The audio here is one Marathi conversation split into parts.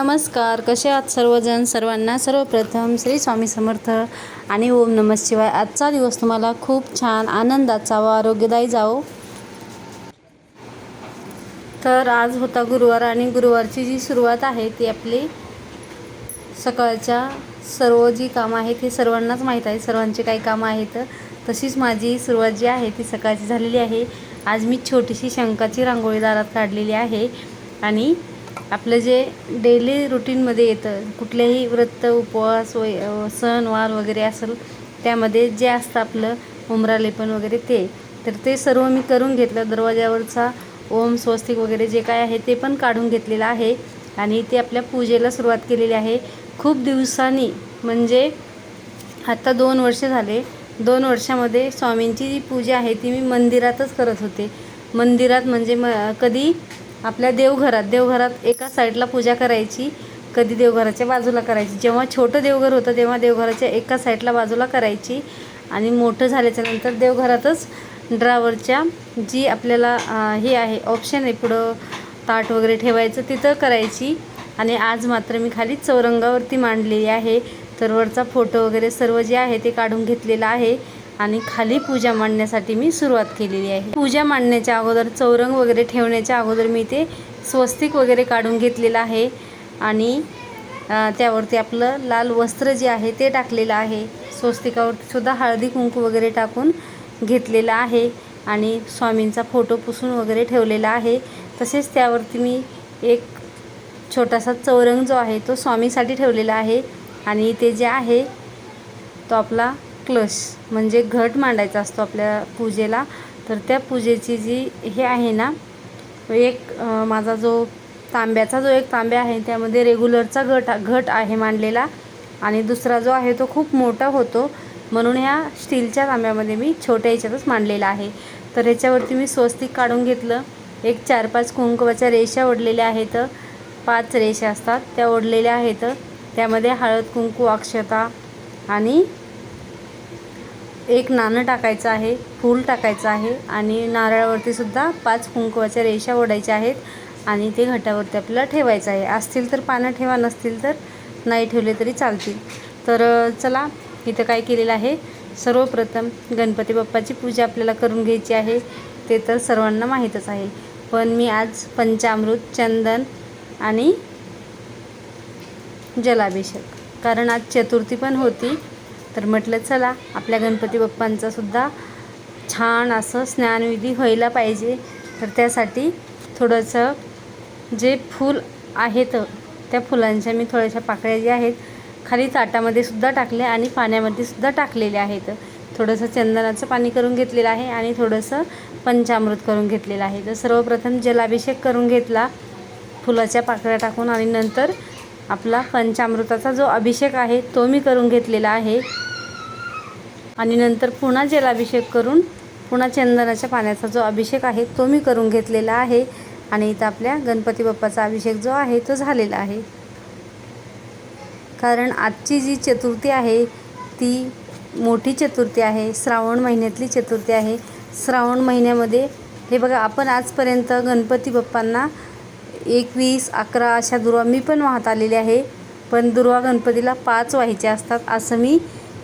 नमस्कार. कसे आहात सर्वजण? सर्वांना सर्वप्रथम श्री स्वामी समर्थ आणि ओम नमः शिवाय. आजचा दिवस तुम्हाला खूप छान आनंदाचा व आरोग्यदायी जाओ तर आज होता गुरुवार आणि गुरुवारची जी सुरुवात आहे ती आपली सकाळच्या सर्व जी कामं आहेत हे सर्वांनाच माहीत आहे. सर्वांची काही कामं आहेत. तशीच माझी सुरुवात जी आहे ती सकाळची झालेली आहे. आज मी छोटीशी शंकाची रांगोळी दारात काढलेली आहे आणि आपलं जे डेली रुटीनमध्ये येतं कुठलेही व्रत उपवास व सण सणवार वगैरे असेल त्यामध्ये जे असतं आपलं उमरालेपण वगैरे ते. तर ते सर्व मी करून घेतलं. दरवाजावरचा ओम स्वस्तिक वगैरे जे काय आहे ते पण काढून घेतलेलं आहे. आणि ते आपल्या पूजेला सुरुवात केलेली आहे. खूप दिवसांनी म्हणजे आत्ता दोन वर्ष झाले. दोन वर्षामध्ये स्वामींची जी पूजा आहे ती मी मंदिरातच करत होते. मंदिरात म्हणजे म कधी आपल्या देवघरात देवघरात एका साईडला पूजा करायची कधी देवघराच्या बाजूला करायची. जेव्हा छोटं देवघर होतं तेव्हा देवघराच्या एका साईडला बाजूला करायची. आणि मोठं झाल्याच्यानंतर देवघरातच ड्रावरच्या जी आपल्याला हे आहे ऑप्शन आहे पुढं ताट वगैरे ठेवायचं तिथं करायची. आणि आज मात्र मी खाली चौरंगावरती मांडलेली आहे. तर वरचा फोटो वगैरे सर्व जे आहे ते काढून घेतलेलं आहे. आणि खाली पूजा मांडण्यासाठी मी सुरुवात केलेली आहे. पूजा मांडण्याच्या अगोदर चौरंग वगैरे ठेवण्याच्या अगोदर मी ते स्वस्तिक वगैरे काढून घेतलेलं आहे. आणि त्यावरती आपलं लाल वस्त्र जे आहे ते टाकलेलं आहे. स्वस्तिकावरती सुद्धा हळदी कुंकू वगैरे टाकून घेतलेलं आहे. आणि स्वामींचा फोटो पुसून वगैरे ठेवलेला आहे. तसेच त्यावरती मी एक छोटासा चौरंग जो आहे तो स्वामीसाठी ठेवलेला आहे. आणि ते जे आहे तो आपला क्लश म्हणजे घट मांडायचा असतो आपल्या पूजेला. तर त्या पूजेची जी हे आहे ना एक माझा जो तांब्याचा जो एक तांब्या आहे त्यामध्ये रेग्युलरचा घट घट आहे मांडलेला. आणि दुसरा जो आहे तो खूप मोठा होतो. म्हणून ह्या स्टीलच्या तांब्यामध्ये मी छोट्या ह्याच्यातच मांडलेला आहे. तर ह्याच्यावरती मी स्वस्तिक काढून घेतलं. एक चार पाच कुंकवाच्या रेषा ओढलेल्या आहेत. पाच रेषा असतात त्या ओढलेल्या आहेत. त्यामध्ये हळद कुंकू अक्षता आणि एक नाणं टाकायचं आहे फूल टाकायचं आहे आणि नारळावरती सुद्धा पाच कुंकवाच्या रेषा ओढायच्या आहेत आणि ते घटावरती आपल्याला ठेवायचं आहे. असतील तर पानं ठेवा नसतील तर नाही ठेवले तरी चालतील. तर चला इथं काय केलेलं आहे? सर्वप्रथम गणपती बाप्पाची पूजा आपल्याला करून घ्यायची आहे. ते तर सर्वांना माहीतच आहे. पण मी आज पंचामृत चंदन आणि जलाभिषेक. कारण आज चतुर्थी पण होती. तर म्हटलं चला आपल्या गणपती बाप्पांचा सुद्धा छान असं स्नानविधी व्हायला पाहिजे. तर त्यासाठी थोडंसं जे फूल आहेत त्या फुलांच्या मी थोड्याशा पाकळ्या ज्या आहेत खाली ताटामध्ये सुद्धा टाकले आणि पाण्यामध्ये सुद्धा टाकलेले आहेत. थोडंसं चंदनाचं पाणी करून घेतलेलं आहे आणि थोडंसं पंचामृत करून घेतलेलं आहे. तर सर्वप्रथम जलाभिषेक करून घेतला फुलाच्या पाकळ्या टाकून आणि नंतर आपला पंचामृताचा जो अभिषेक आहे तो मी करून घेतलेला आहे. आणि नंतर पुन्हा जलाभिषेक करून पुन्हा चंदनाच्या पाण्याचा जो अभिषेक आहे तो मी करून घेतलेला आहे. आणि इथं आपल्या गणपती बाप्पाचा अभिषेक जो आहे तो झालेला आहे. कारण आजची जी चतुर्थी आहे ती मोठी चतुर्थी आहे श्रावण महिन्यातली चतुर्थी आहे. श्रावण महिन्यामध्ये हे बघा आपण आजपर्यंत गणपती बाप्पांना एकवीस अकरा अशा दुर्वा मी पण वाहत आलेली आहे. पण दुर्वा गणपतीला पाच व्हायच्या असतात असं मी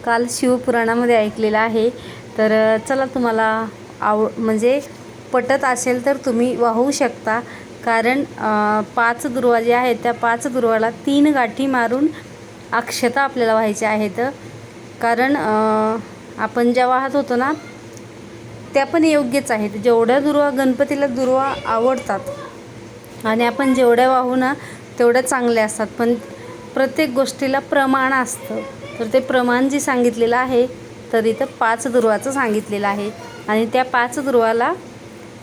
काल शिवपुराणामध्ये ऐकलेलं आहे. तर चला तुम्हाला आव म्हणजे पटत असेल तर तुम्ही वाहू शकता. कारण पाच दुर्वा जे आहेत त्या पाच दुर्वाला तीन गाठी मारून अक्षता आपल्याला व्हायच्या आहेत. कारण आपण ज्या वाहत होतो ना त्या पण योग्यच आहेत. जेवढ्या दुर्वा गणपतीला दुर्वा आवडतात आणि आपण जेवढ्या वाहू ना तेवढ्या चांगल्या असतात. पण प्रत्येक गोष्टीला प्रमाण असतं. तर ते प्रमाण जे सांगितलेलं आहे तर इथं पाच दुर्वाचं सांगितलेलं आहे. आणि त्या पाच दुर्वाला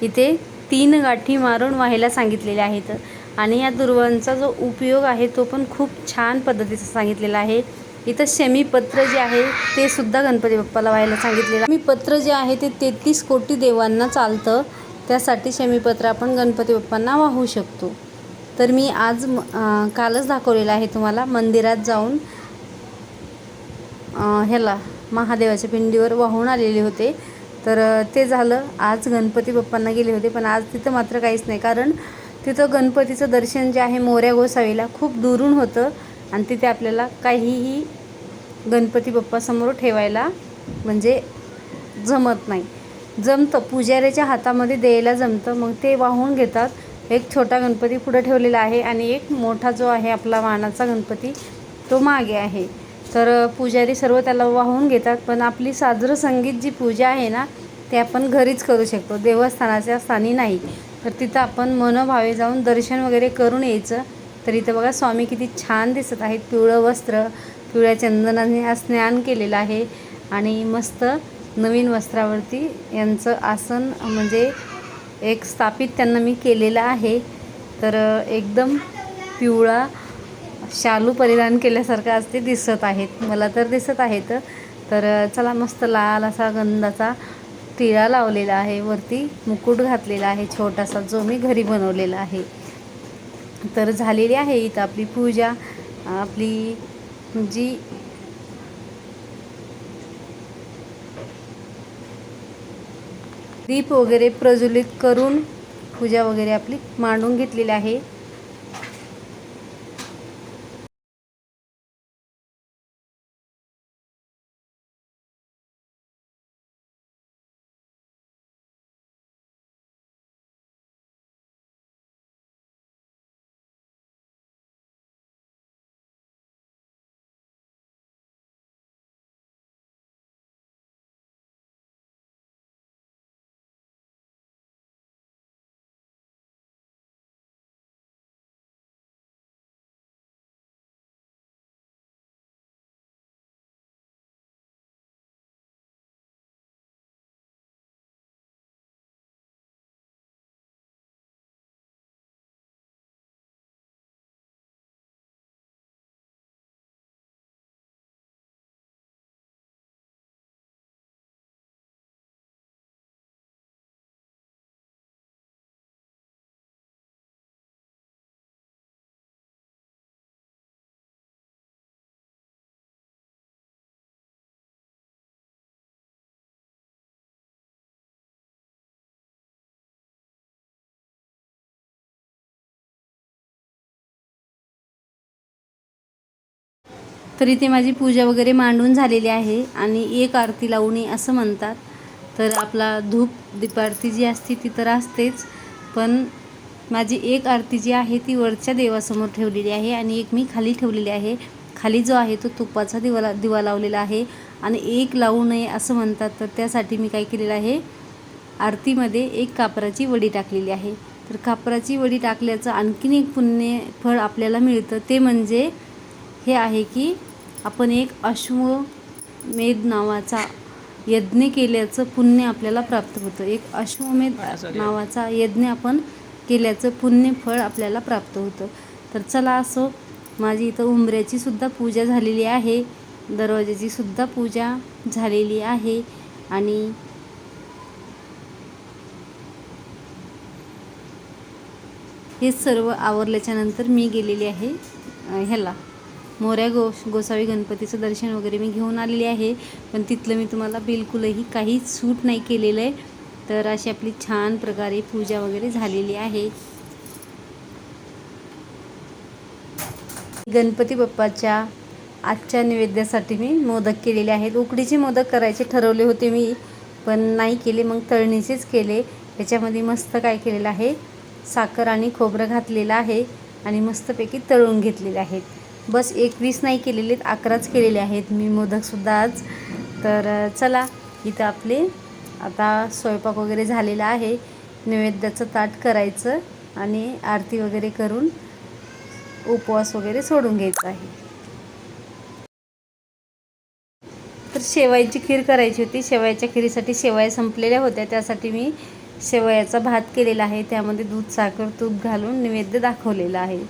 इथे तीन गाठी मारून व्हायला सांगितलेले आहेत. आणि या दुर्वांचा जो उपयोग आहे तो पण खूप छान पद्धतीचा सांगितलेला आहे. इथं शमीपत्र जे आहे ते सुद्धा गणपती बाप्पाला व्हायला सांगितलेलं मी पत्र जे आहे ते तेहतीस कोटी देवांना चालतं. त्यासाठी शमीपत्र आपण गणपती बाप्पांना वाहू शकतो. तर मी आज म- कालच दाखवलेलं आहे तुम्हाला. मंदिरात जाऊन ह्याला महादेवाच्या पिंडीवर वाहून आलेले होते. तर ते झालं. आज गणपती बाप्पांना गेले होते पण आज तिथं मात्र काहीच नाही. कारण तिथं गणपतीचं दर्शन जे आहे मोऱ्या गोसावीला खूप दुरून होतं आणि तिथे आपल्याला काहीही गणपती बाप्पासमोर ठेवायला म्हणजे जमत नाही. जमतं. पुजाऱ्याच्या हातामध्ये द्यायला जमतं. मग ते वाहून घेतात. एक छोटा गणपती पुढे ठेवलेला आहे आणि एक मोठा जो आहे आपला वाहनाचा गणपती तो मागे आहे. तर पुजारी सर्व त्याला वाहून घेतात. पण आपली साजरं संगीत जी पूजा आहे ना ते आपण घरीच करू शकतो. देवस्थानाच्या स्थानी नाही. तर तिथं आपण मनभावे जाऊन दर्शन वगैरे करून यायचं. तर इथं बघा स्वामी किती छान दिसत आहेत. पिवळं वस्त्र पिवळ्या चंदनाने स्नान केलेलं आहे. आणि मस्त नवीन वस्त्रावरती यांचं आसन म्हणजे एक स्थापित त्यांना मी केलेलं आहे. तर एकदम पिवळा शालू परिधान केल्यासारखं आज ते दिसत आहेत. मला तर दिसत आहेत. तर चला मस्त लाल असा गंधाचा टिळा लावलेला आहे. वरती मुकुट घातलेला आहे. छोटासा जो मी घरी बनवलेला आहे. तर झालेली आहे इथं आपली पूजा. आपली जी दीप वगैरे प्रज्वलित करून पूजा वगैरे आपली मांडून घेतलेली आहे. तर इथे माझी पूजा वगैरे मांडून झालेली आहे आणि एक आरती लावणी असं म्हणतात. तर आपला धूप दीपारती जी असते ती तर असतेच पण माझी एक आरती जी आहे ती वरच्या देवासमोर ठेवलेली आहे आणि एक मी खाली ठेवलेली आहे. खाली जो आहे तो तुपाचा दिवा ला दिवा लावलेला आहे आणि एक लावू नये असं म्हणतात. तर त्यासाठी मी काय केलेलं आहे आरतीमध्ये एक कापराची वडी टाकलेली आहे. तर कापराची वडी टाकल्याचं आणखीन एक पुण्य फळ आपल्याला मिळतं. ते म्हणजे हे आहे की आपण एक अश्वमेध नावाचा यज्ञ केल्याचं पुण्य आपल्याला प्राप्त होतं. एक अश्वमेध नावाचा यज्ञ आपण केल्याचं पुण्य फळ आपल्याला प्राप्त होतं. तर चला असो माझी इथं उंबऱ्याची सुद्धा पूजा झालेली आहे. दरवाजाची सुद्धा पूजा झालेली आहे. आणि हे सर्व आवरल्याच्या नंतर मी गेलेली आहे ह्याला. मोऱ्या गो गोसावी गणपतीचं दर्शन वगैरे मी घेऊन आलेली आहे. पण तिथलं मी तुम्हाला बिलकुलही काहीच सूट नाही केलेलं आहे. तर अशी आपली छान प्रकारे पूजा वगैरे झालेली आहे. गणपती बाप्पाच्या आजच्या नैवेद्यासाठी मी मोदक केलेले आहेत. उकडीचे मोदक करायचे ठरवले होते मी पण नाही केले. मग तळणीचेच केले. त्याच्यामध्ये मस्त काय केलेलं आहे? साखर आणि खोबरं घातलेलं आहे आणि मस्तपैकी तळून घेतलेले आहेत बस एकवीस नाही केलेले अकराच केलेले आहेत. मी मोदकसुद्धा आज. तर चला इथं आपले आता स्वयंपाक वगैरे झालेला आहे. नैवेद्याचं ताट करायचं आणि आरती वगैरे करून उपवास वगैरे सोडून घ्यायचा आहे. तर शेवायची खीर करायची होती. शेवयाच्या खीरीसाठी शेवया संपलेल्या होत्या. त्यासाठी मी शेवयाचा भात केलेला आहे. त्यामध्ये दूध साखर तूप घालून नैवेद्य दाखवलेला आहे.